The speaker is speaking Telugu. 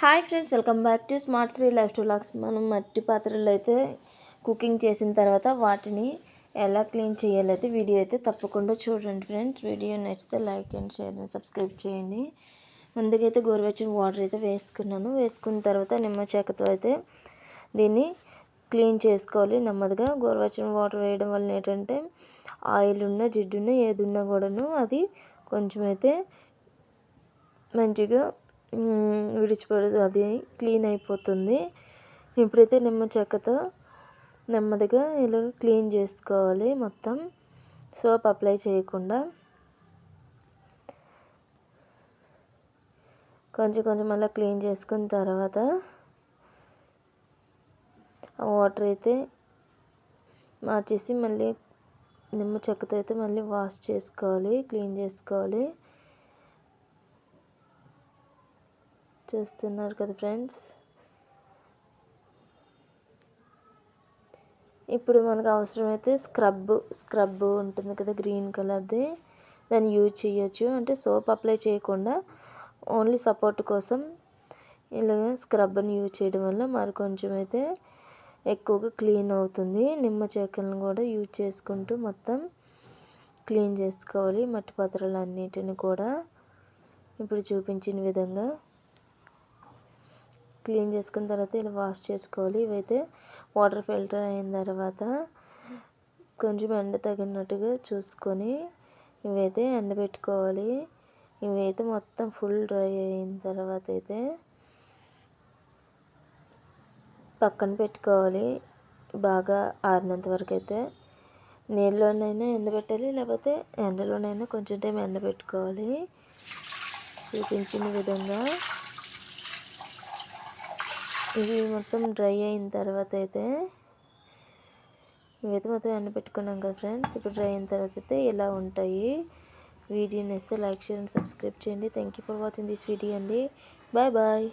Hi friends welcome back to smart Sri life to lux మనం మట్టి పాత్రలు అయితే కుకింగ్ చేసిన తర్వాత వాటిని ఎలా క్లీన్ చేయాలైతే వీడియో అయితే తప్పకుండా చూడండి ఫ్రెండ్స్. వీడియో నచ్చితే like and share and subscribe చేయండి. ముందుకైతే గోరువెచ్చని వాటర్ అయితే వేసుకున్నాను. వేసుకున్న తర్వాత నిమ్మ చెక్కతో అయితే దీన్ని క్లీన్ చేసుకోవాలి. నెమ్మదిగా గోరువెచ్చని వాటర్ వేయడం వల్ల ఏంటంటే ఆయిల్ ఉన్న జిడ్డున్న ఏది ఉన్నా కూడాను అది కొంచెం అయితే మంచిగా విడిచిపడదు. అది క్లీన్ అయిపోతుంది. ఇప్పుడైతే నిమ్మ చెక్కతో నెమ్మదిగా ఇలా క్లీన్ చేసుకోవాలి మొత్తం. సోప్ అప్లై చేయకుండా. కొంచెం కొంచెం మళ్ళీ క్లీన్ చేసుకున్న తర్వాత ఆ వాటర్ అయితే మార్చేసి మళ్ళీ నిమ్మ చెక్కతో అయితే మళ్ళీ వాష్ చేసుకోవాలి క్లీన్ చేసుకోవాలి. చూస్తున్నారు కదా ఫ్రెండ్స్. ఇప్పుడు మనకు అవసరమైతే స్క్రబ్ స్క్రబ్ ఉంటుంది కదా గ్రీన్ కలర్ది. దాన్ని యూజ్ చేయొచ్చు. అంటే సోప్ అప్లై చేయకుండా ఓన్లీ సపోర్ట్ కోసం ఇలాగ స్క్రబ్ని యూజ్ చేయడం వల్ల మరి కొంచెం అయితే ఎక్కువగా క్లీన్ అవుతుంది. నిమ్మ చెక్కలను కూడా యూజ్ చేసుకుంటూ మొత్తం క్లీన్ చేసుకోవాలి. మట్టి పాత్రలు అన్నిటిని కూడా ఇప్పుడు చూపించిన విధంగా. క్లీన్ చేసుకున్న తర్వాత ఇలా వాష్ చేసుకోవాలి. ఇవైతే వాటర్ ఫిల్టర్ అయిన తర్వాత కొంచెం ఎండ తగినట్టుగా చూసుకొని ఇవైతే ఎండబెట్టుకోవాలి ఇవైతే మొత్తం ఫుల్ డ్రై అయిన తర్వాత అయితే పక్కన పెట్టుకోవాలి. బాగా ఆరినంత వరకు అయితే నీళ్ళలోనైనా ఎండబెట్టాలి లేకపోతే ఎండలోనైనా కొంచెం టైం ఎండబెట్టుకోవాలి చూపించిన విధంగా ఇది మొత్తం డ్రై అయిన తర్వాత అయితే ఇవైతే మొత్తం ఎండబెట్టుకున్నాం కదా ఫ్రెండ్స్. ఇప్పుడు డ్రై అయిన తర్వాత అయితే ఇలా ఉంటాయి? వీడియోని ఇస్తే లైక్ షేర్ అండ్ సబ్స్క్రైబ్ చేయండి. Thank you for watching this video అండి. Bye bye